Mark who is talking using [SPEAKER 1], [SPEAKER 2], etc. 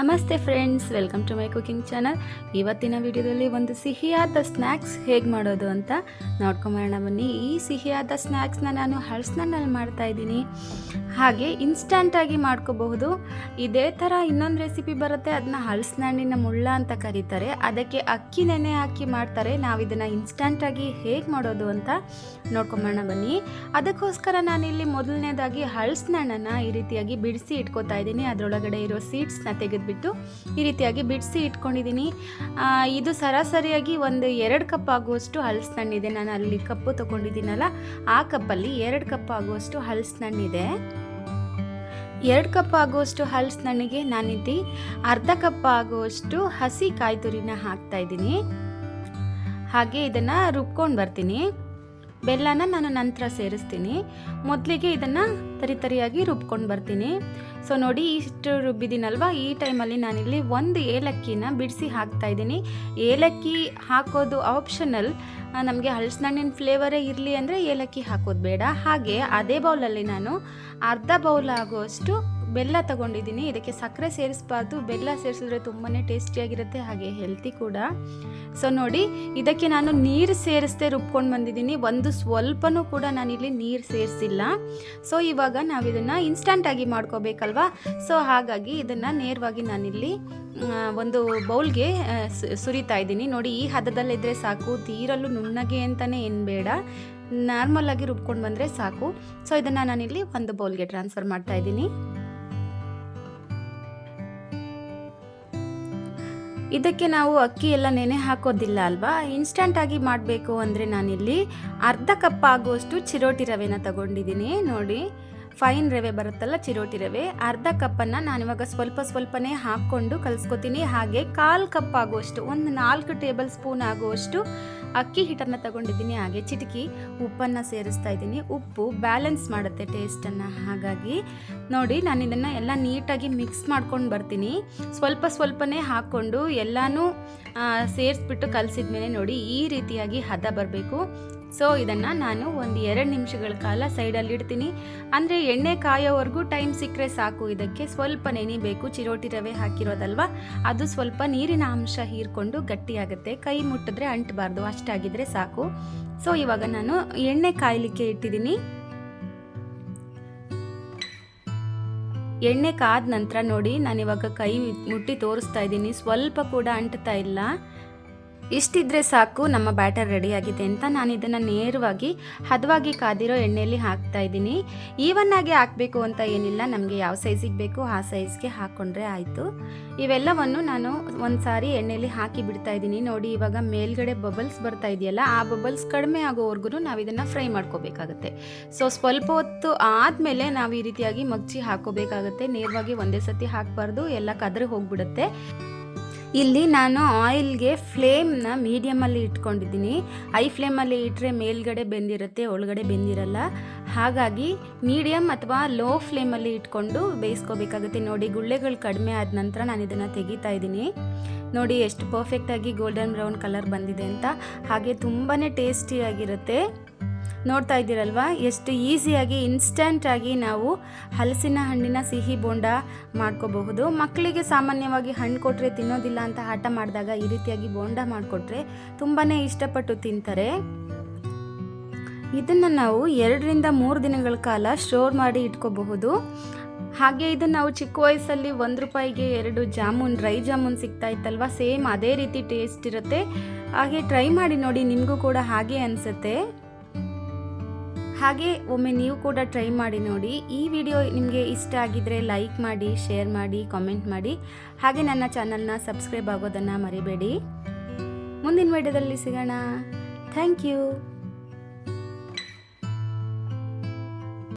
[SPEAKER 1] ನಮಸ್ತೆ friends welcome to my cooking channel ಇವತ್ತಿನ ವಿಡಿಯೋದಲ್ಲಿ ಒಂದು ಸಿಹಿಯಾದ ಸ್ನ್ಯಾಕ್ಸ್ ಹೇಗೆ ಮಾಡೋದು ಅಂತ ನೋಡ್ಕೊಂಬೋಣ ಬನ್ನಿ. ಈ ಸಿಹಿಯಾದ ಸ್ನ್ಯಾಕ್ಸ್ನ ನಾನು ಹಳ್ಸ್ನಲ್ಲಿ ಮಾಡ್ತಾ ಇದ್ದೀನಿ. ಹಾಗೆ ಇನ್ಸ್ಟಂಟಾಗಿ ಮಾಡ್ಕೋಬಹುದು. ಇದೇ ಥರ ಇನ್ನೊಂದು ರೆಸಿಪಿ ಬರುತ್ತೆ. ಅದನ್ನ ಹಳ್ಸ್ನಣ್ಣಿನ ಮುಳ್ಳ ಅಂತ ಕರೀತಾರೆ. ಅದಕ್ಕೆ ಅಕ್ಕಿ ನೆನೆ ಹಾಕಿ ಮಾಡ್ತಾರೆ. ನಾವು ಇದನ್ನು ಇನ್ಸ್ಟಂಟಾಗಿ ಹೇಗೆ ಮಾಡೋದು ಅಂತ ನೋಡ್ಕೊಂಬೋಣ ಬನ್ನಿ. ಅದಕ್ಕೋಸ್ಕರ ನಾನಿಲ್ಲಿ ಮೊದಲನೇದಾಗಿ ಹಳಸಿನಣ್ಣನ್ನು ಈ ರೀತಿಯಾಗಿ ಬಿಡಿಸಿ ಇಟ್ಕೋತಾ ಇದ್ದೀನಿ. ಅದರೊಳಗಡೆ ಇರೋ ಸೀಡ್ಸ್ನ ತೆಗೆದುಬಿಟ್ಟು ಈ ರೀತಿಯಾಗಿ ಬಿಡಿಸಿ ಇಟ್ಕೊಂಡಿದ್ದೀನಿ. ಇದು ಸರಾಸರಿಯಾಗಿ ಒಂದು ಎರಡು ಕಪ್ ಆಗುವಷ್ಟು ಹಲಸಿನಣ್ಣಿದೆ. ನಾನು ಅಲ್ಲಿ ಕಪ್ಪು ತೊಗೊಂಡಿದ್ದೀನಲ್ಲ, ಆ ಕಪ್ಪಲ್ಲಿ ಎರಡು ಕಪ್ ಆಗುವಷ್ಟು ಹಲಸಿನಣ್ಣಿದೆ. ಎರಡು ಕಪ್ ಆಗುವಷ್ಟು ಹಲಸಿನಣ್ಣಿಗೆ ನಾನಿಲ್ಲಿ ಅರ್ಧ ಕಪ್ ಆಗುವಷ್ಟು ಹಸಿ ಕಾಯಿ ತುರಿನ ಹಾಕ್ತಾ ಇದ್ದೀನಿ. ಹಾಗೆ ಇದನ್ನು ರುಬ್ಕೊಂಡು ಬರ್ತೀನಿ. ಬೆಲ್ಲನ ನಾನು ನಂತರ ಸೇರಿಸ್ತೀನಿ. ಮೊದಲಿಗೆ ಇದನ್ನು ತರಿ ತರಿಯಾಗಿ ರುಬ್ಕೊಂಡು ಬರ್ತೀನಿ. ಸೊ ನೋಡಿ ಇಷ್ಟು ರುಬ್ಬಿದ್ದೀನಲ್ವ? ಈ ಟೈಮಲ್ಲಿ ನಾನಿಲ್ಲಿ ಒಂದು ಏಲಕ್ಕಿನ ಬಿಡಿಸಿ ಹಾಕ್ತಾ ಇದ್ದೀನಿ. ಏಲಕ್ಕಿ ಹಾಕೋದು ಆಪ್ಷನಲ್ ನಮಗೆ ಹಳಸಿನಣ್ಣಿನ ಫ್ಲೇವರೇ ಇರಲಿ ಅಂದರೆ ಏಲಕ್ಕಿ ಹಾಕೋದು ಬೇಡ. ಹಾಗೆ ಅದೇ ಬೌಲಲ್ಲಿ ನಾನು ಅರ್ಧ ಬೌಲ್ ಆಗುವಷ್ಟು ಬೆಲ್ಲ ತಗೊಂಡಿದ್ದೀನಿ. ಇದಕ್ಕೆ ಸಕ್ಕರೆ ಸೇರಿಸಬಾರ್ದು. ಬೆಲ್ಲ ಸೇರಿಸಿದ್ರೆ ತುಂಬಾ ಟೇಸ್ಟಿಯಾಗಿರುತ್ತೆ, ಹಾಗೆ ಹೆಲ್ತಿ ಕೂಡ. ಸೊ ನೋಡಿ, ಇದಕ್ಕೆ ನಾನು ನೀರು ಸೇರಿಸದೆ ರುಬ್ಕೊಂಡು ಬಂದಿದ್ದೀನಿ. ಒಂದು ಸ್ವಲ್ಪನೂ ಕೂಡ ನಾನಿಲ್ಲಿ ನೀರು ಸೇರಿಸಿಲ್ಲ. ಸೊ ಇವಾಗ ನಾವು ಇದನ್ನು ಇನ್ಸ್ಟಂಟಾಗಿ ಮಾಡ್ಕೋಬೇಕಲ್ವಾ? ಸೊ ಹಾಗಾಗಿ ಇದನ್ನು ನೇರವಾಗಿ ನಾನಿಲ್ಲಿ ಒಂದು ಬೌಲ್ಗೆ ಸುರಿತಾ ಇದ್ದೀನಿ. ನೋಡಿ, ಈ ಹದದಲ್ಲಿದ್ದರೆ ಸಾಕು. ತೀರಲು ನುಣ್ಣಗೆ ಅಂತಲೇ ಏನು ಬೇಡ. ನಾರ್ಮಲಾಗಿ ರುಬ್ಕೊಂಡು ಬಂದರೆ ಸಾಕು. ಸೊ ಇದನ್ನು ನಾನಿಲ್ಲಿ ಒಂದು ಬೌಲ್ಗೆ ಟ್ರಾನ್ಸ್ಫರ್ ಮಾಡ್ತಾ ಇದ್ದೀನಿ. ಇದಕ್ಕೆ ನಾವು ಅಕ್ಕಿ ಎಲ್ಲ ನೆನೆ ಹಾಕೋದಿಲ್ಲ ಅಲ್ವಾ? ಇನ್ಸ್ಟಂಟಾಗಿ ಮಾಡಬೇಕು ಅಂದರೆ ನಾನಿಲ್ಲಿ ಅರ್ಧ ಕಪ್ ಆಗುವಷ್ಟು ಚಿರೋಟಿ ರವೆನ ತಗೊಂಡಿದ್ದೀನಿ. ನೋಡಿ. ಫೈನ್ ರವೆ ಬರುತ್ತಲ್ಲ, ಚಿರೋಟಿ ರವೆ, ಅರ್ಧ ಕಪ್ಪನ್ನು ನಾನಿವಾಗ ಸ್ವಲ್ಪ ಸ್ವಲ್ಪನೇ ಹಾಕ್ಕೊಂಡು ಕಲಿಸ್ಕೊತೀನಿ. ಹಾಗೆ ಕಾಲು ಕಪ್ ಆಗುವಷ್ಟು, ಒಂದು ನಾಲ್ಕು ಟೇಬಲ್ ಸ್ಪೂನ್ ಆಗುವಷ್ಟು ಅಕ್ಕಿ ಹಿಟ್ಟನ್ನು ತಗೊಂಡಿದ್ದೀನಿ. ಹಾಗೆ ಚಿಟಕಿ ಉಪ್ಪನ್ನು ಸೇರಿಸ್ತಾ ಇದ್ದೀನಿ. ಉಪ್ಪು ಬ್ಯಾಲೆನ್ಸ್ ಮಾಡುತ್ತೆ ಟೇಸ್ಟನ್ನು ಹಾಗಾಗಿ ನೋಡಿ, ನಾನು ಇದನ್ನು ಎಲ್ಲ ನೀಟಾಗಿ ಮಿಕ್ಸ್ ಮಾಡ್ಕೊಂಡು ಬರ್ತೀನಿ. ಸ್ವಲ್ಪ ಸ್ವಲ್ಪನೇ ಹಾಕ್ಕೊಂಡು ಎಲ್ಲನೂ ಸೇರಿಸ್ಬಿಟ್ಟು ಕಲಸಿದ್ಮೇಲೆ ನೋಡಿ, ಈ ರೀತಿಯಾಗಿ ಹದ ಬರಬೇಕು. ಸೊ ಇದನ್ನು ನಾನು ಒಂದು ಎರಡು ನಿಮಿಷಗಳ ಕಾಲ ಸೈಡಲ್ಲಿ ಇಡ್ತೀನಿ. ಅಂದರೆ ಎಣ್ಣೆ ಕಾಯೋವರೆಗೂ ಟೈಮ್ ಸಿಕ್ಕರೆ ಸಾಕು. ಇದಕ್ಕೆ ಸ್ವಲ್ಪ ನೆನಿಬೇಕು ಚಿರೋಟಿ ರವೆ ಹಾಕಿರೋದಲ್ವ? ಅದು ಸ್ವಲ್ಪ ನೀರಿನ ಅಂಶ ಹೀರ್ಕೊಂಡು ಗಟ್ಟಿಯಾಗುತ್ತೆ. ಕೈ ಮುಟ್ಟಿದ್ರೆ ಅಂಟಬಾರ್ದು. ಅಷ್ಟಾಗಿದ್ರೆ ಸಾಕು. ಸೊ ಇವಾಗ ನಾನು ಎಣ್ಣೆ ಕಾಯಲಿಕ್ಕೆ ಇಟ್ಟಿದ್ದೀನಿ. ಎಣ್ಣೆ ಕಾದ ನಂತರ ನೋಡಿ, ನಾನಿವಾಗ ಕೈ ಮುಟ್ಟಿ ತೋರಿಸ್ತಾ ಇದ್ದೀನಿ. ಸ್ವಲ್ಪ ಕೂಡ ಅಂಟ್ತಾ ಇಲ್ಲ. ಇಷ್ಟಿದ್ರೆ ಸಾಕು, ನಮ್ಮ ಬ್ಯಾಟರ್ ರೆಡಿಯಾಗಿದೆ ಅಂತ ನಾನು ಇದನ್ನು ನೇರವಾಗಿ ಹದವಾಗಿ ಕಾದಿರೋ ಎಣ್ಣೆಯಲ್ಲಿ ಹಾಕ್ತಾ ಇದ್ದೀನಿ. ಈವನ್ ಆಗಿ ಹಾಕಬೇಕು ಅಂತ ಏನಿಲ್ಲ, ನಮಗೆ ಯಾವ ಸೈಜಿಗೆ ಬೇಕು ಆ ಸೈಜ್ಗೆ ಹಾಕ್ಕೊಂಡ್ರೆ ಆಯಿತು. ಇವೆಲ್ಲವನ್ನು ನಾನು ಒಂದು ಸಾರಿ ಎಣ್ಣೆಯಲ್ಲಿ ಹಾಕಿ ಬಿಡ್ತಾ ಇದ್ದೀನಿ. ನೋಡಿ, ಇವಾಗ ಮೇಲ್ಗಡೆ ಬಬಲ್ಸ್ ಬರ್ತಾ ಇದೆಯಲ್ಲ, ಆ ಬಬಲ್ಸ್ ಕಡಿಮೆ ಆಗೋವರೆಗೂ ನಾವು ಇದನ್ನು ಫ್ರೈ ಮಾಡ್ಕೋಬೇಕಾಗುತ್ತೆ. ಸೊ ಸ್ವಲ್ಪ ಹೊತ್ತು ಆದಮೇಲೆ ನಾವು ಈ ರೀತಿಯಾಗಿ ಮಗ್ಚಿ ಹಾಕೋಬೇಕಾಗುತ್ತೆ. ನೇರವಾಗಿ ಒಂದೇ ಸತಿ ಹಾಕಬಾರ್ದು, ಎಲ್ಲ ಕದ್ರೆ ಹೋಗ್ಬಿಡುತ್ತೆ. ಇಲ್ಲಿ ನಾನು ಆಯಿಲ್ಗೆ ಫ್ಲೇಮ್ನ ಮೀಡಿಯಮಲ್ಲಿ ಇಟ್ಕೊಂಡಿದ್ದೀನಿ. ಐ ಫ್ಲೇಮಲ್ಲಿ ಇಟ್ಟರೆ ಮೇಲ್ಗಡೆ ಬೆಂದಿರುತ್ತೆ, ಒಳಗಡೆ ಬೆಂದಿರಲ್ಲ. ಹಾಗಾಗಿ ಮೀಡಿಯಮ್ ಅಥವಾ ಲೋ ಫ್ಲೇಮಲ್ಲಿ ಇಟ್ಕೊಂಡು ಬೇಯಿಸ್ಕೋಬೇಕಾಗುತ್ತೆ. ನೋಡಿ, ಗುಳ್ಳೆಗಳು ಕಡಿಮೆ ಆದ ನಂತರ ನಾನು ಇದನ್ನು ತೆಗಿತಾ ಇದ್ದೀನಿ. ನೋಡಿ, ಎಷ್ಟು ಪರ್ಫೆಕ್ಟಾಗಿ ಗೋಲ್ಡನ್ ಬ್ರೌನ್ ಕಲರ್ ಬಂದಿದೆ ಅಂತ. ಹಾಗೆ ತುಂಬಾ ಟೇಸ್ಟಿಯಾಗಿರುತ್ತೆ ನೋಡ್ತಾ ಇದ್ದೀರಲ್ವಾ? ಎಷ್ಟು ಈಸಿಯಾಗಿ ಇನ್ಸ್ಟಂಟಾಗಿ ನಾವು ಹಲಸಿನ ಹಣ್ಣಿನ ಸಿಹಿ ಬೋಂಡ ಮಾಡ್ಕೋಬಹುದು. ಮಕ್ಕಳಿಗೆ ಸಾಮಾನ್ಯವಾಗಿ ಹಣ್ಣು ಕೊಟ್ಟರೆ ತಿನ್ನೋದಿಲ್ಲ ಅಂತ ಹಠ ಮಾಡಿದಾಗ ಈ ರೀತಿಯಾಗಿ ಬೋಂಡ ಮಾಡಿಕೊಟ್ರೆ ತುಂಬಾ ಇಷ್ಟಪಟ್ಟು ತಿಂತಾರೆ. ಇದನ್ನು ನಾವು ಎರಡರಿಂದ ಮೂರು ದಿನಗಳ ಕಾಲ ಸ್ಟೋರ್ ಮಾಡಿ ಇಟ್ಕೋಬಹುದು. ಹಾಗೆ ಇದು ನಾವು ಚಿಕ್ಕ ವಯಸ್ಸಲ್ಲಿ ಒಂದು ರೂಪಾಯಿಗೆ ಎರಡು ಜಾಮೂನ್, ಡ್ರೈ ಜಾಮೂನ್ ಸಿಗ್ತಾ ಇತ್ತಲ್ವ? ಸೇಮ್ ಅದೇ ರೀತಿ ಟೇಸ್ಟ್ ಇರುತ್ತೆ. ಹಾಗೆ ಟ್ರೈ ಮಾಡಿ ನೋಡಿ, ನಿಮಗೂ ಕೂಡ ಹಾಗೆ ಅನಿಸುತ್ತೆ. ಹಾಗೆ ಒಮ್ಮೆ ನೀವು ಕೂಡ ಟ್ರೈ ಮಾಡಿ ನೋಡಿ. ಈ ವಿಡಿಯೋ ನಿಮಗೆ ಇಷ್ಟ ಆಗಿದ್ರೆ ಲೈಕ್ ಮಾಡಿ ಶೇರ್ ಮಾಡಿ ಕಾಮೆಂಟ್ ಮಾಡಿ. ಹಾಗೆ ನನ್ನ ಚಾನಲ್ನ ಸಬ್ಸ್ಕ್ರೈಬ್ ಆಗೋದನ್ನು ಮರಿಬೇಡಿ. ಮುಂದಿನ ವಿಡಿಯೋದಲ್ಲಿ ಸಿಗೋಣ. Thank you